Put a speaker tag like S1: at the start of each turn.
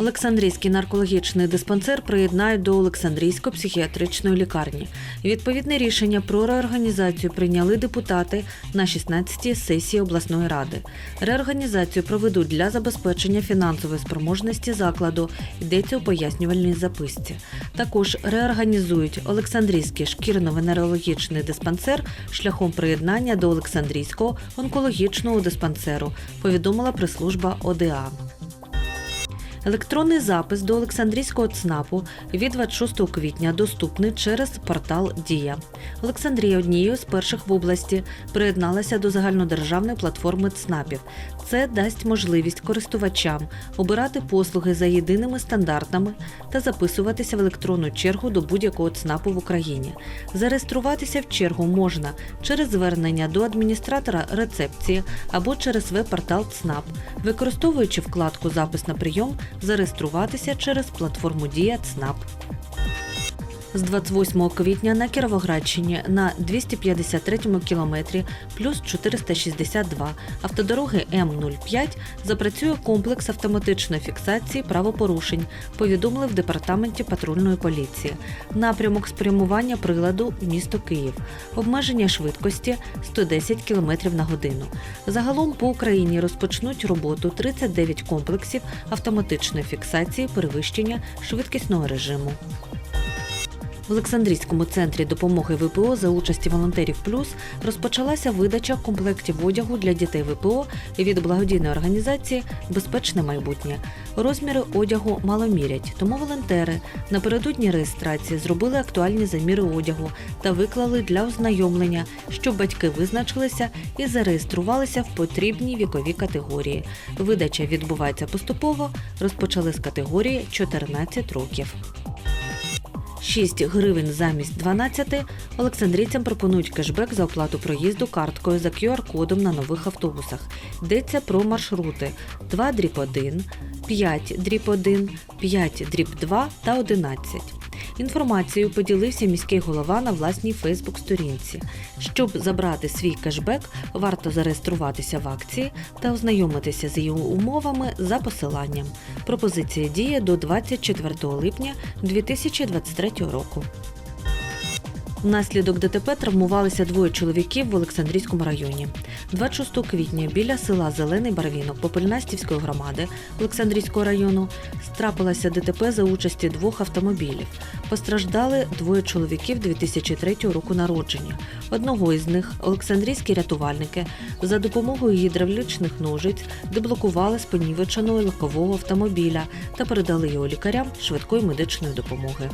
S1: Олександрійський наркологічний диспансер приєднають до Олександрійської психіатричної лікарні. Відповідне рішення про реорганізацію прийняли депутати на 16-й сесії обласної ради. Реорганізацію проведуть для забезпечення фінансової спроможності закладу. Йдеться у пояснювальній записці. Також реорганізують Олександрійський шкірно-венерологічний диспансер шляхом приєднання до Олександрійського онкологічного диспансеру. Повідомила прес-служба ОДА. Електронний запис до Олександрійського ЦНАПу від 26 квітня доступний через портал Дія. Олександрія однією з перших в області приєдналася до загальнодержавної платформи ЦНАПів. Це дасть можливість користувачам обирати послуги за єдиними стандартами та записуватися в електронну чергу до будь-якого ЦНАПу в Україні. Зареєструватися в чергу можна через звернення до адміністратора рецепції або через веб-портал ЦНАП, використовуючи вкладку Запис на прийом, зареєструватися через платформу Дія ЦНАП. З 28 квітня на Кіровоградщині на 253 кілометрі плюс 462 автодороги М05 запрацює комплекс автоматичної фіксації правопорушень, повідомили в департаменті патрульної поліції. Напрямок спрямування приладу місто Київ. Обмеження швидкості 110 км на годину. Загалом по Україні розпочнуть роботу 39 комплексів автоматичної фіксації перевищення швидкісного режиму. В Олександрійському центрі допомоги ВПО за участі волонтерів Плюс розпочалася видача комплектів одягу для дітей ВПО від благодійної організації Безпечне майбутнє. Розміри одягу мало мірять, тому волонтери напередодні реєстрації зробили актуальні заміри одягу та виклали для ознайомлення, щоб батьки визначилися і зареєструвалися в потрібній віковій категорії. Видача відбувається поступово. Розпочали з категорії 14 років. 6 гривень замість 12 олександрійцям пропонують кешбек за оплату проїзду карткою за QR-кодом на нових автобусах. Йдеться про маршрути 2 дріб 1, 5 дріб 1, 5 дріб 2 та 11. Інформацією поділився міський голова на власній Фейсбук-сторінці. Щоб забрати свій кешбек, варто зареєструватися в акції та ознайомитися з її умовами за посиланням. Пропозиція діє до 24 липня 2023 року. Внаслідок ДТП травмувалися двоє чоловіків в Олександрійському районі. 26 квітня біля села Зелений Барвінок Попельнастівської громади Олександрійського району страпилося ДТП за участі двох автомобілів. Постраждали двоє чоловіків 2003 року народження. Одного із них Олександрійські рятувальники за допомогою гідравлічних ножиць деблокували з легкового автомобіля та передали його лікарям швидкої медичної допомоги.